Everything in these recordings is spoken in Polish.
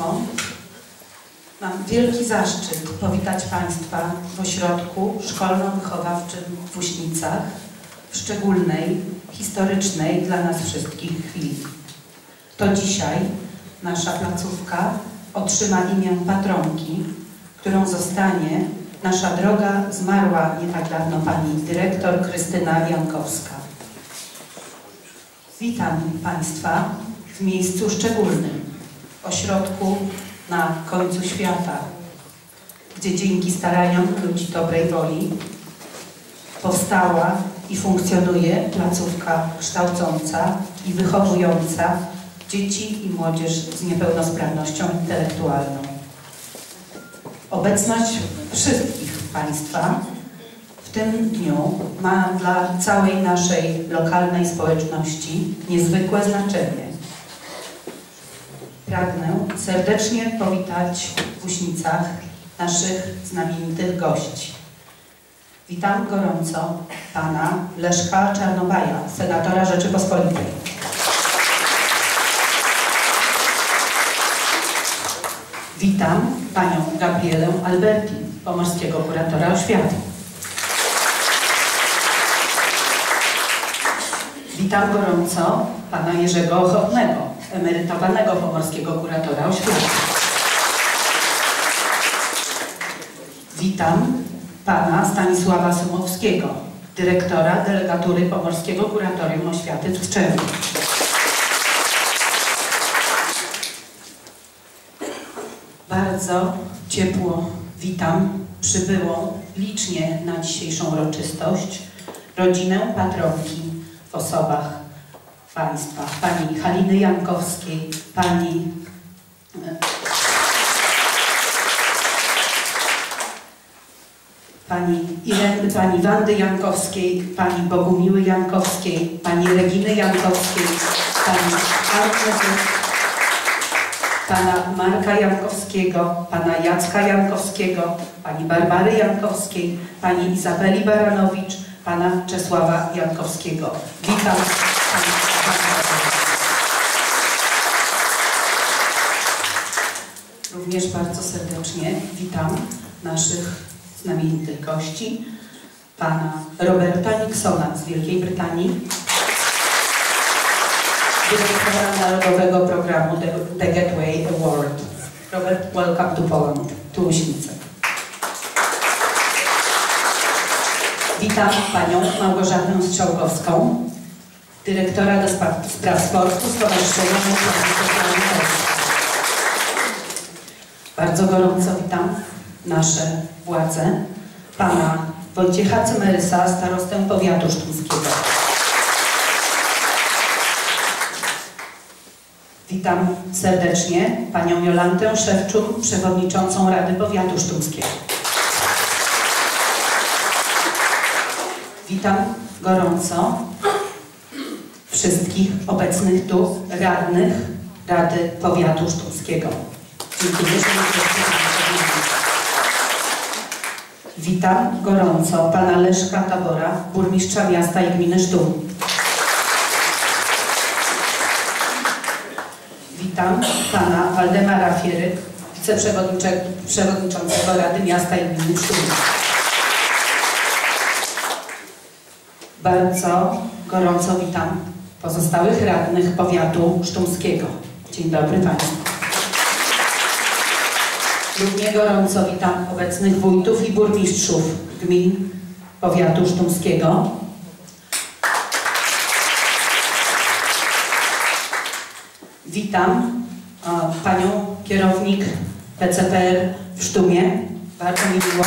Państwo, mam wielki zaszczyt powitać Państwa w ośrodku szkolno-wychowawczym w Uśnicach w szczególnej, historycznej dla nas wszystkich chwili. To dzisiaj nasza placówka otrzyma imię patronki, którą zostanie nasza droga zmarła nie tak dawno pani dyrektor Krystyna Jankowska. Witam Państwa w miejscu szczególnym, ośrodku na końcu świata, gdzie dzięki staraniom ludzi dobrej woli powstała i funkcjonuje placówka kształcąca i wychowująca dzieci i młodzież z niepełnosprawnością intelektualną. Obecność wszystkich Państwa w tym dniu ma dla całej naszej lokalnej społeczności niezwykłe znaczenie. Pragnę serdecznie powitać w Uśnicach naszych znamienitych gości. Witam gorąco Pana Leszka Czarnobaja, senatora Rzeczypospolitej. Witam Panią Gabrielę Alberti, pomorskiego kuratora oświaty. Witam gorąco Pana Jerzego Ochotnego, emerytowanego pomorskiego kuratora oświaty. Witam Pana Stanisława Sumowskiego, dyrektora Delegatury Pomorskiego Kuratorium Oświaty w Tczewie. Bardzo ciepło witam przybyłą licznie na dzisiejszą uroczystość rodzinę patronki w osobach Państwa, pani Haliny Jankowskiej, pani pani, Ireny, pani Wandy Jankowskiej, pani Bogumiły Jankowskiej, pani Reginy Jankowskiej, pani Anny pana Marka Jankowskiego, pana Jacka Jankowskiego, pani Barbary Jankowskiej, pani Izabeli Baranowicz, pana Czesława Jankowskiego. Witam Również bardzo serdecznie witam naszych znamienitych gości, pana Roberta Nixona z Wielkiej Brytanii, dyrektora Narodowego Programu The, Gateway Award. Robert, welcome to Poland, to Łyśnice. Witam Panią Małgorzatę Strzałkowską, dyrektora do spraw, sportu Stowarzyszenia Polski. Bardzo gorąco witam nasze władze, Pana Wojciecha Cymerysa, starostę powiatu sztumskiego. Witam serdecznie Panią Jolantę Szewczuk, Przewodniczącą Rady Powiatu Sztumskiego. Witam gorąco wszystkich obecnych tu radnych Rady Powiatu Sztumskiego. Witam gorąco Pana Leszka Tabora, burmistrza miasta i gminy Sztum. Witam Pana Waldemara Fiery, wiceprzewodniczącego Rady Miasta i Gminy Sztum. Bardzo gorąco witam pozostałych radnych powiatu sztumskiego. Dzień dobry Państwu. Równie gorąco witam obecnych wójtów i burmistrzów gmin powiatu sztumskiego. Witam o, panią kierownik PCPR w Sztumie. Bardzo mi miło.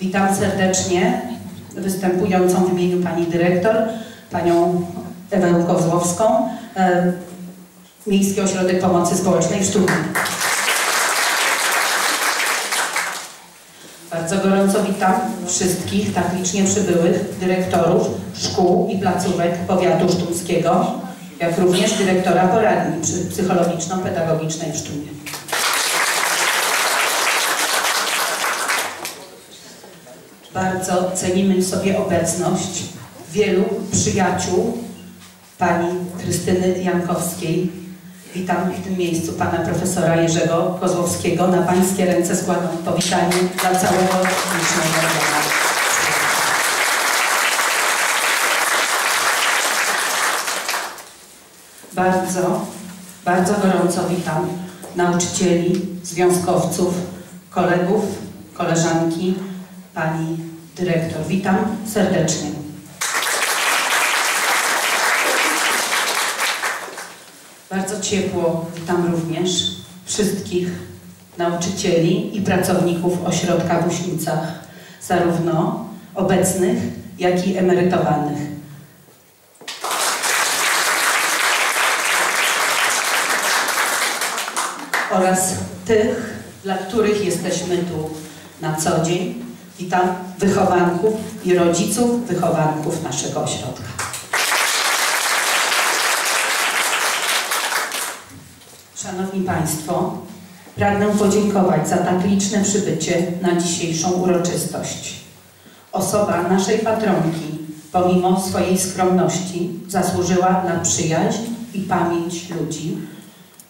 Witam serdecznie występującą w imieniu pani dyrektor, panią Ewę Kozłowską, e, Miejski Ośrodek Pomocy Społecznej w Sztumie. Bardzo gorąco witam wszystkich tak licznie przybyłych dyrektorów szkół i placówek powiatu sztumskiego, jak również dyrektora poradni psychologiczno-pedagogicznej w Sztumie. Bardzo cenimy sobie obecność wielu przyjaciół pani Krystyny Jankowskiej. Witam w tym miejscu pana profesora Jerzego Kozłowskiego. Na pańskie ręce składam powitanie dla całego licznego. Bardzo, bardzo gorąco witam nauczycieli, związkowców, kolegów, koleżanki, pani dyrektor. Witam serdecznie. Bardzo ciepło witam również wszystkich nauczycieli i pracowników ośrodka w Uśnicach, zarówno obecnych, jak i emerytowanych. oraz tych, dla których jesteśmy tu na co dzień. Witam wychowanków i rodziców wychowanków naszego ośrodka. Szanowni Państwo, pragnę podziękować za tak liczne przybycie na dzisiejszą uroczystość. Osoba naszej patronki, pomimo swojej skromności, zasłużyła na przyjaźń i pamięć ludzi,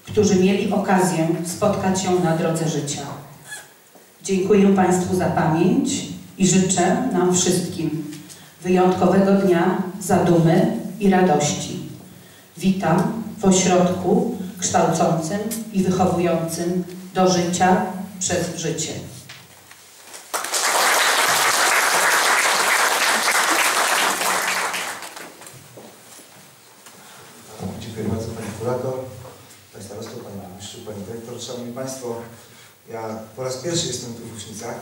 którzy mieli okazję spotkać się na drodze życia. Dziękuję Państwu za pamięć i życzę nam wszystkim wyjątkowego dnia zadumy i radości. Witam w ośrodku kształcącym i wychowującym do życia przez życie. Dziękuję bardzo Pani Kurator, Pani Starosto, Pani Burmistrzu, Pani Dyrektor. Szanowni Państwo, ja po raz pierwszy jestem tu w Uśnicach.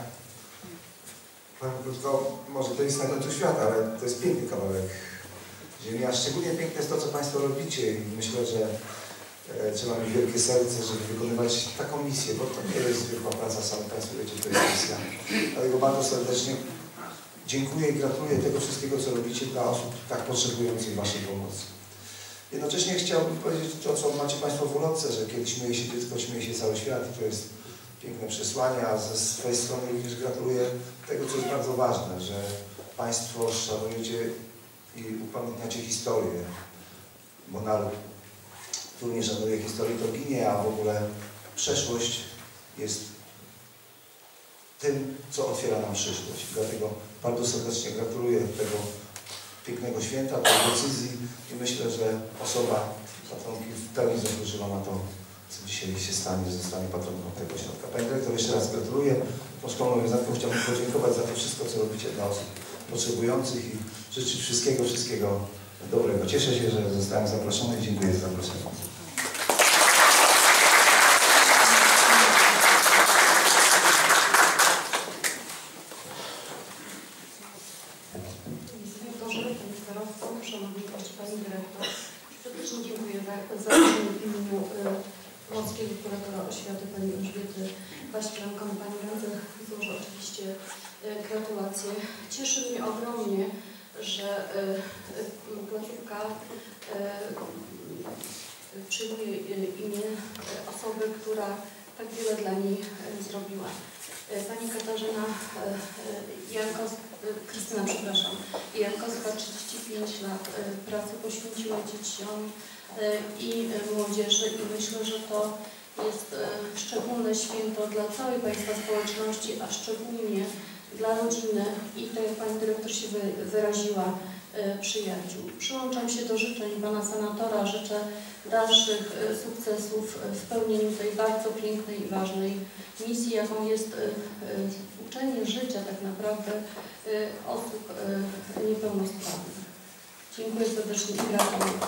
Powiem krótko, może to jest na końcu świata, ale to jest piękny kawałek ziemi, a szczególnie piękne jest to, co Państwo robicie i myślę, że trzeba mieć wielkie serce, żeby wykonywać taką misję, bo to nie jest zwykła praca, sami Państwo wiecie, to jest misja. Dlatego bardzo serdecznie dziękuję i gratuluję tego wszystkiego, co robicie dla osób tak potrzebujących Waszej pomocy. Jednocześnie chciałbym powiedzieć to, co macie Państwo w ulotce, że kiedy śmieje się dziecko, śmieje się cały świat i to jest piękne przesłanie, a ze swojej strony również gratuluję tego, co jest bardzo ważne, że Państwo szanujecie i upamiętniacie historię, bo naród, który nie szanuje historii, to ginie, a w ogóle przeszłość jest tym, co otwiera nam przyszłość. Dlatego bardzo serdecznie gratuluję tego pięknego święta, tej decyzji i myślę, że osoba patronki w pełni zasłużyła na to, co dzisiaj się stanie, zostanie patronką tego środka. Pani dyrektor, jeszcze raz gratuluję. Tą szkolną wiązanką chciałbym podziękować za to wszystko, co robicie dla osób potrzebujących i życzyć wszystkiego, wszystkiego dobrego. Cieszę się, że zostałem zaproszony i dziękuję za zaproszenie. Y, y, gratulacje. Cieszy mnie ogromnie, że y, y, placówka y, przyjmuje y, imię y, osoby, która tak wiele dla niej y, zrobiła. Y, Pani Katarzyna y, y, Jankowska, y, Krystyna, przepraszam, Jankowska 35 lat y, pracy poświęciła dzieciom y, i y, młodzieży i myślę, że to jest y, szczególne święto dla całej Państwa społeczności, a szczególnie dla rodziny i tak jak Pani Dyrektor się wy- wyraziła, y, przyjaciół. Przyłączam się do życzeń Pana Senatora, życzę dalszych y, sukcesów w pełnieniu tej bardzo pięknej i ważnej misji, jaką jest uczenie życia tak naprawdę osób niepełnosprawnych. Dziękuję serdecznie i gratuluję.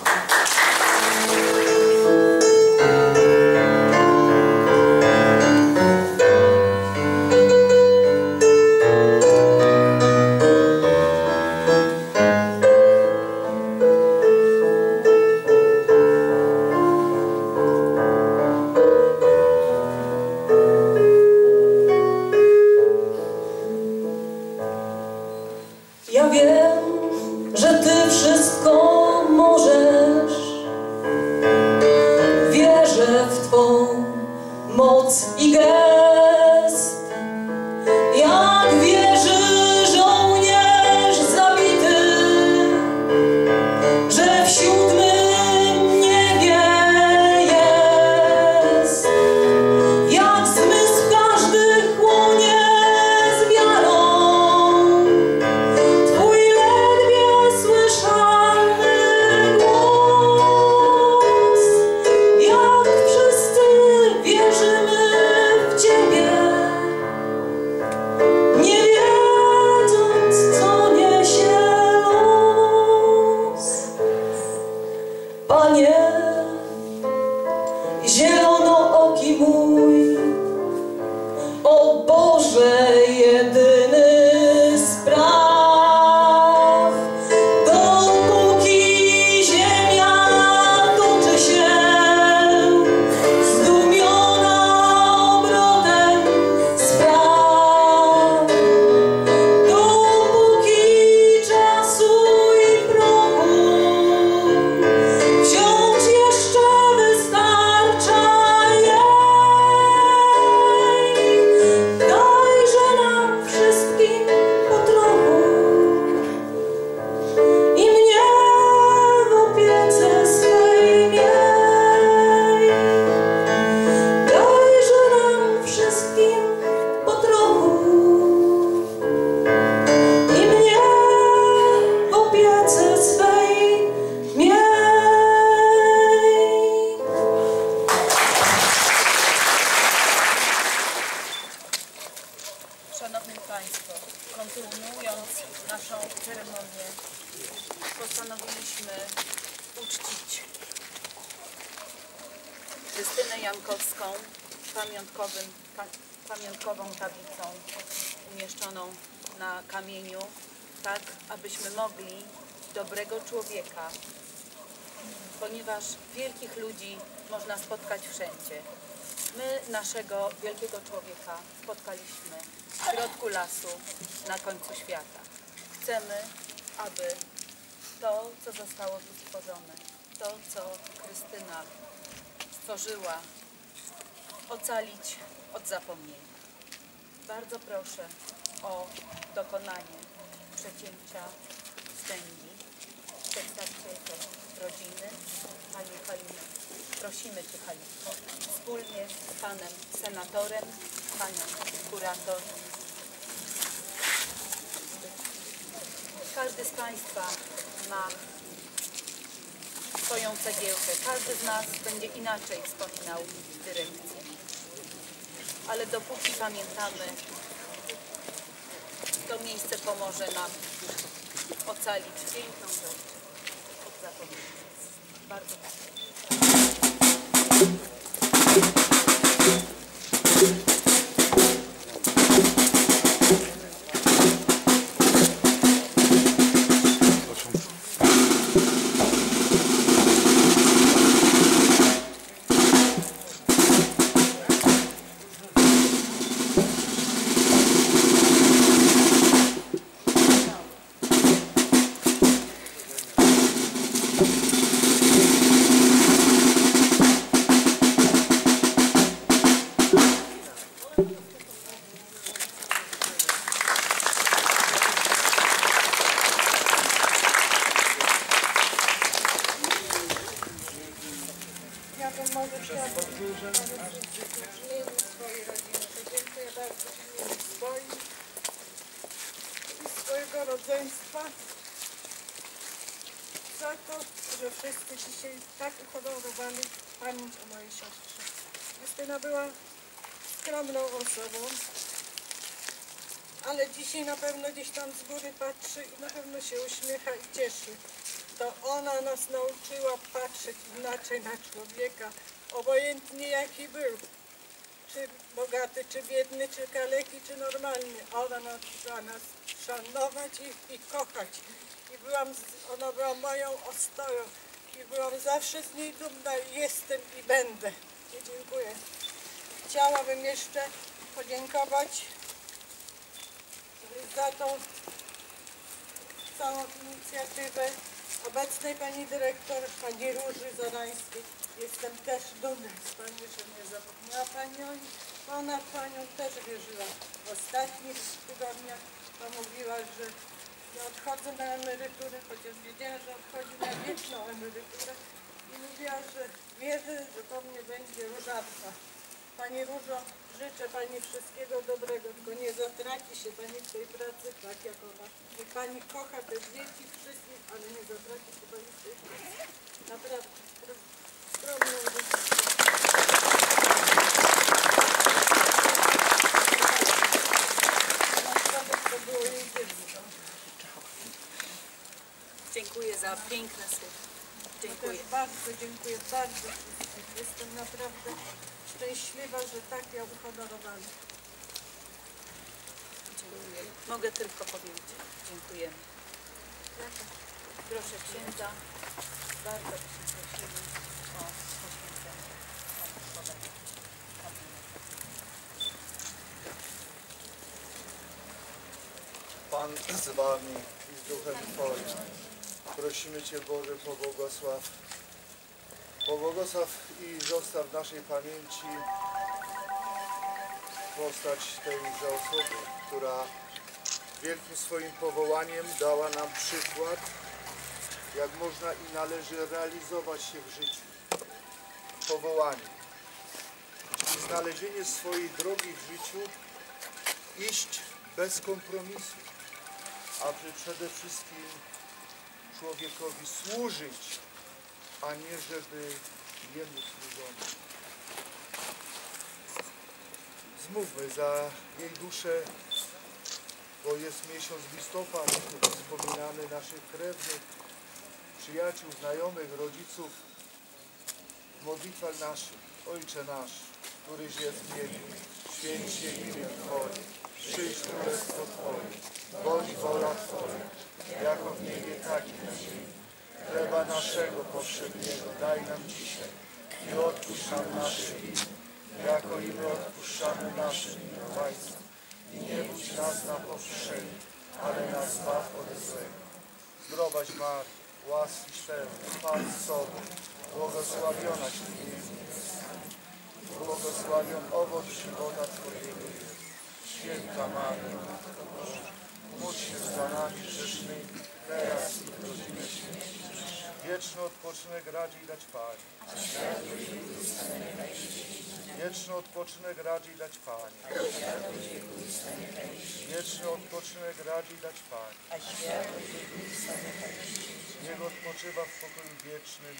Krystynę Jankowską pamiątkowym, pa, pamiątkową tablicą umieszczoną na kamieniu, tak abyśmy mogli dobrego człowieka, ponieważ wielkich ludzi można spotkać wszędzie. My naszego wielkiego człowieka spotkaliśmy w środku lasu na końcu świata. Chcemy, aby to, co zostało tu stworzone, to, co Krystyna stworzyła, ocalić od zapomnienia. Bardzo proszę o dokonanie przecięcia wstęgi. Przedstawicielkę rodziny, Pani Halinie. Prosimy Cię Halinko, wspólnie z Panem Senatorem, Panią Kurator. Każdy z Państwa ma swoją cegiełkę. Każdy z nas będzie inaczej wspominał dyrekcję. Ale dopóki pamiętamy, to miejsce pomoże nam ocalić piękną rzecz od zapomnienia. Bardzo proszę. Patrzy i na pewno się uśmiecha i cieszy. To ona nas nauczyła patrzeć inaczej na człowieka, obojętnie jaki był. Czy bogaty, czy biedny, czy kaleki, czy normalny. Ona nauczyła nas szanować ich i kochać. I byłam, ona była moją ostoją. I byłam zawsze z niej dumna i jestem i będę. I dziękuję. Chciałabym jeszcze podziękować za tą całą inicjatywę obecnej pani dyrektor, pani Róży Zarańskiej. Jestem też dumna z pani, że nie zapomniała pani o bo ona panią też wierzyła. W ostatnich tygodniach to mówiła, że ja odchodzę na emeryturę, chociaż wiedziała, że odchodzi na wieczną emeryturę i mówiła, że wierzy, że po mnie będzie różarka. Pani Różo, życzę Pani wszystkiego dobrego, tylko nie zatraci się Pani w tej pracy tak jak ona. Niech Pani kocha te dzieci, wszystkich, ale nie zatraci się Pani w tej pracy. Naprawdę, skromną. Dziękuję za piękne słowa. Dziękuję. Też bardzo dziękuję, bardzo. Jestem naprawdę szczęśliwa, że tak ją uhonorowali. Dziękuję. Mogę tylko powiedzieć. Dziękujemy. Proszę księdza, bardzo byśmy prosili o poświęcenie kamienia. Pan z Wami i z Duchem Twoim. Prosimy Cię Boże, pobłogosław. Pobłogosław i zostaw w naszej pamięci postać tejże osoby, która wielkim swoim powołaniem dała nam przykład, jak można i należy realizować się w życiu. Powołanie. Czyli znalezienie swojej drogi w życiu, iść bez kompromisu aby przede wszystkim człowiekowi służyć, a nie żeby jemu. Zmówmy za jej duszę, bo jest miesiąc listopad, wspominamy naszych krewnych, przyjaciół, znajomych, rodziców w modlitwach naszych. Ojcze nasz, któryś jest w niebie, święć się imię Twoje, przyjdź królestwo Twoje, bądź wola Twoja, jako w niebie, tak i na ziemi. Chleba naszego powszedniego daj nam dzisiaj i odpuść nam nasze winy, jako i my odpuszczamy naszym winowajcom. I nie budź nas na pokuszenie, ale nas zbaw ode złego. Zdrowaś Maryjo, łaskiś pełna, Pan z Tobą, błogosławionaś Ty między. Błogosławion owoc żywota Twojego Jezus. Święta Maryjo, Matko Boża, módl się za nami grzesznymi, teraz i w godzinę śmierci. Wieczny odpoczynek radziej dać Panie. Wieczny odpoczynek radziej dać Panie. Wieczny odpoczynek radziej dać Panie. Niech odpoczywa w pokoju wiecznym.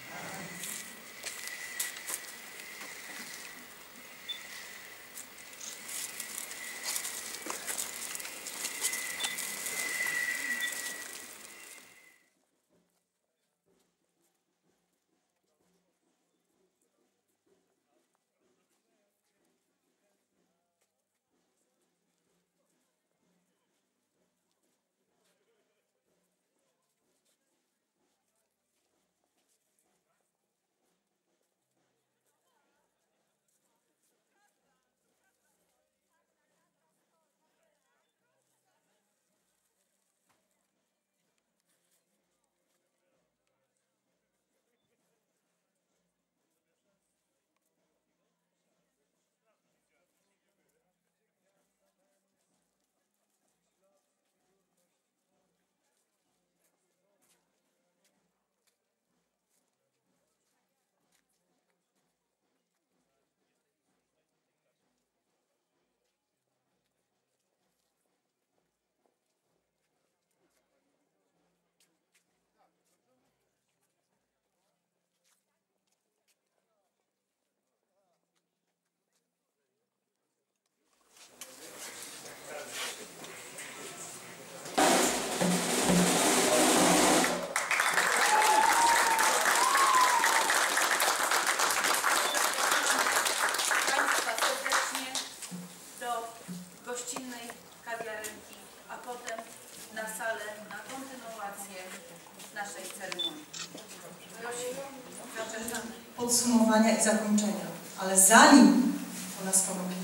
Zakończenia. Ale zanim to nastąpi,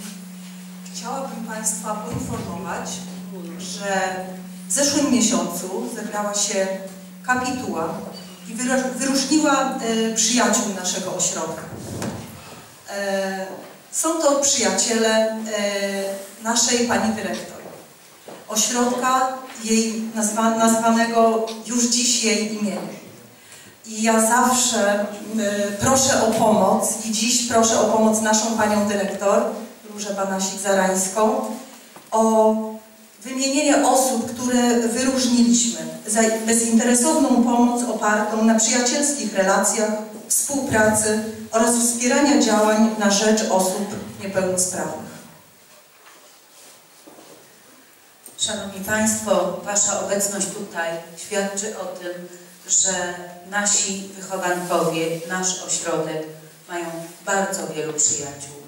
chciałabym Państwa poinformować, że w zeszłym miesiącu zebrała się kapituła i wyróżniła e, przyjaciół naszego ośrodka. E, są to przyjaciele e, naszej pani dyrektor. Ośrodka jej nazwa, nazwanego już dziś jej imieniem. I ja zawsze y, proszę o pomoc i dziś proszę o pomoc naszą panią dyrektor, Różę Banasik-Zarańską, o wymienienie osób, które wyróżniliśmy za bezinteresowną pomoc opartą na przyjacielskich relacjach, współpracy oraz wspierania działań na rzecz osób niepełnosprawnych. Szanowni Państwo, Wasza obecność tutaj świadczy o tym, że nasi wychowankowie, nasz ośrodek mają bardzo wielu przyjaciół.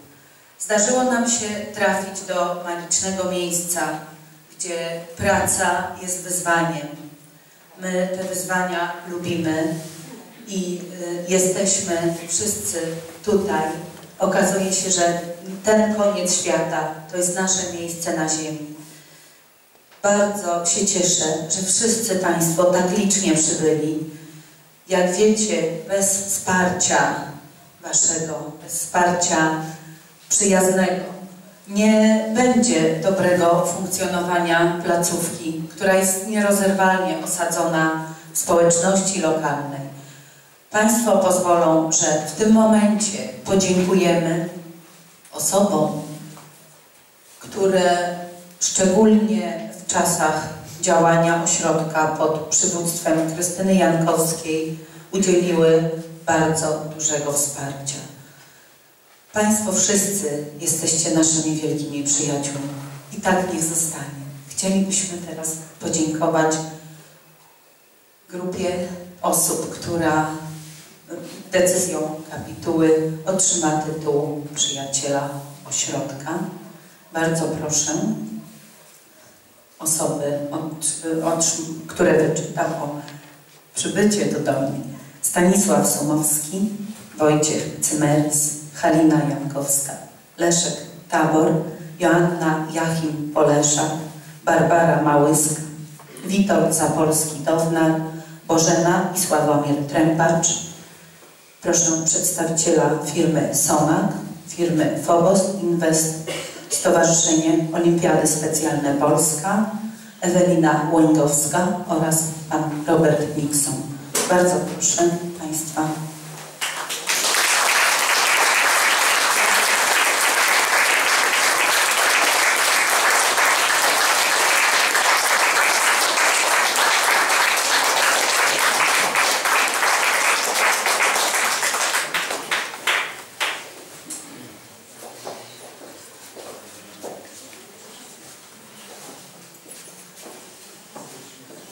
Zdarzyło nam się trafić do magicznego miejsca, gdzie praca jest wyzwaniem. My te wyzwania lubimy i y, jesteśmy wszyscy tutaj. Okazuje się, że ten koniec świata to jest nasze miejsce na ziemi. Bardzo się cieszę, że wszyscy Państwo tak licznie przybyli. Jak wiecie, bez wsparcia Waszego, bez wsparcia przyjaznego nie będzie dobrego funkcjonowania placówki, która jest nierozerwalnie osadzona w społeczności lokalnej. Państwo pozwolą, że w tym momencie podziękujemy osobom, które szczególnie czasach działania ośrodka pod przywództwem Krystyny Jankowskiej udzieliły bardzo dużego wsparcia. Państwo wszyscy jesteście naszymi wielkimi przyjaciółmi i tak niech zostanie. Chcielibyśmy teraz podziękować grupie osób, która decyzją kapituły otrzyma tytuł przyjaciela ośrodka. Bardzo proszę osoby, od, od, które wyczytam o przybycie do domu. Stanisław Sumowski, Wojciech Cymerys, Halina Jankowska, Leszek Tabor, Joanna Jachim Poleszak, Barbara Małysk, Witold Zapolski-Downar, Bożena i Sławomir Trępacz. Proszę przedstawiciela firmy Somak, firmy Phobos Invest, Stowarzyszenie Olimpiady Specjalne Polska, Ewelina Łęgowska oraz pan Robert Nixon. Bardzo proszę Państwa.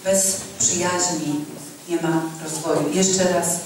Bez przyjaźni nie ma rozwoju. Jeszcze raz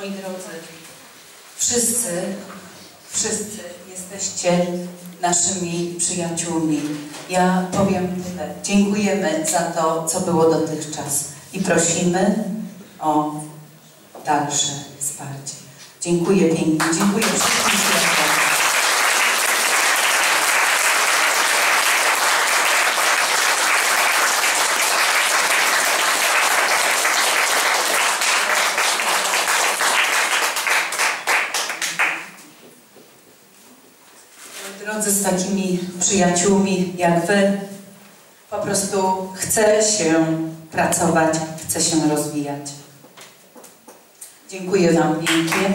Moi drodzy, wszyscy, wszyscy jesteście naszymi przyjaciółmi. Ja powiem tyle. Dziękujemy za to, co było dotychczas i prosimy o dalsze wsparcie. Dziękuję pięknie. Dziękuję wszystkim świadkom. Drodzy, z takimi przyjaciółmi jak Wy, po prostu chce się pracować, chce się rozwijać. Dziękuję Wam pięknie.